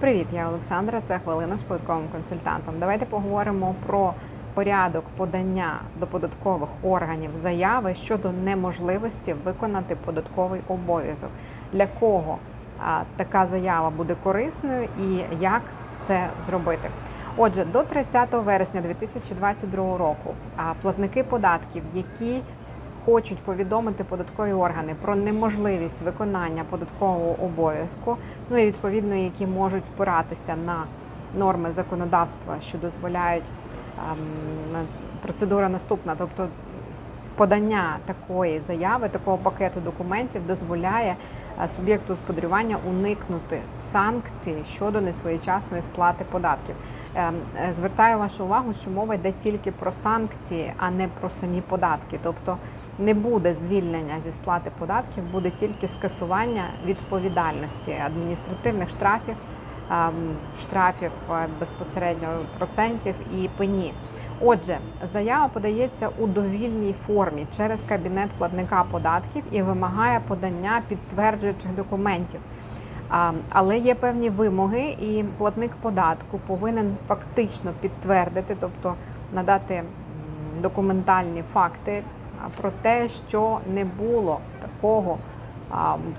Привіт, я Олександра. Це хвилина з податковим консультантом. Давайте поговоримо про порядок подання до податкових органів заяви щодо неможливості виконати податковий обов'язок. Для кого така заява буде корисною і як це зробити? Отже, до 30 вересня 2022 року а, платники податків, які хочуть повідомити податкові органи про неможливість виконання податкового обов'язку, ну і відповідно, які можуть спиратися на норми законодавства, що дозволяють ем, процедура наступна, тобто подання такої заяви, такого пакету документів дозволяє е, суб'єкту господарювання уникнути санкцій щодо несвоєчасної сплати податків. Ем, е, Звертаю вашу увагу, що мова йде тільки про санкції, а не про самі податки. Тобто не буде звільнення зі сплати податків, буде тільки скасування відповідальності адміністративних штрафів, ем, штрафів е, безпосередньо процентів і пені. Отже, заява подається у довільній формі через кабінет платника податків і вимагає подання підтверджуючих документів. Але є певні вимоги, і платник податку повинен фактично підтвердити, тобто надати документальні факти про те, що не було такого.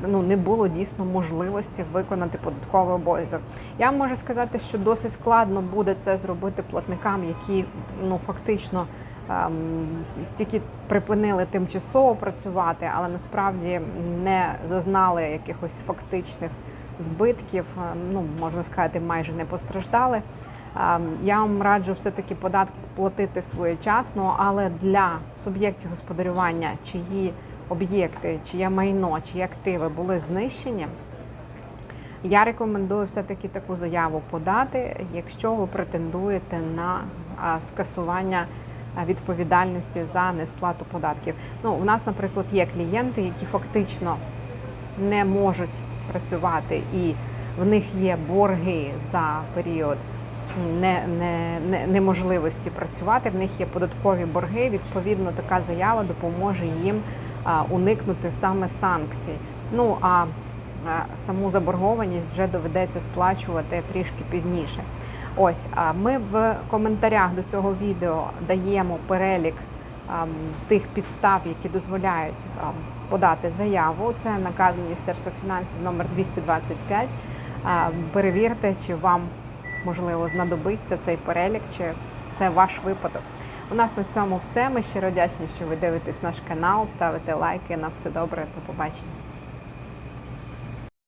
Ну, не було дійсно можливості виконати податковий обов'язок. Я можу сказати, що досить складно буде це зробити платникам, які ну фактично тільки припинили тимчасово працювати, але насправді не зазнали якихось фактичних збитків, е, ну можна сказати, майже не постраждали. Ем, Я вам раджу все-таки податки сплатити своєчасно, але для суб'єктів господарювання, чиї об'єкти, чиє майно, чиї активи були знищені. Я рекомендую все-таки таку заяву подати, якщо ви претендуєте на скасування відповідальності за несплату податків. Ну, у нас, наприклад, є клієнти, які фактично не можуть працювати, і в них є борги за період не, не, не, неможливості працювати. В них є податкові борги. Відповідно, така заява допоможе їм уникнути саме санкцій. Ну а саму заборгованість вже доведеться сплачувати трішки пізніше. Ось а ми в коментарях до цього відео даємо перелік тих підстав, які дозволяють подати заяву. Це наказ Міністерства фінансів номер 225. Перевірте, чи вам можливо знадобиться цей перелік, чи це ваш випадок. У нас на цьому все. Ми щиро вдячні, що ви дивитесь наш канал, ставите лайки. На все добре, до побачення.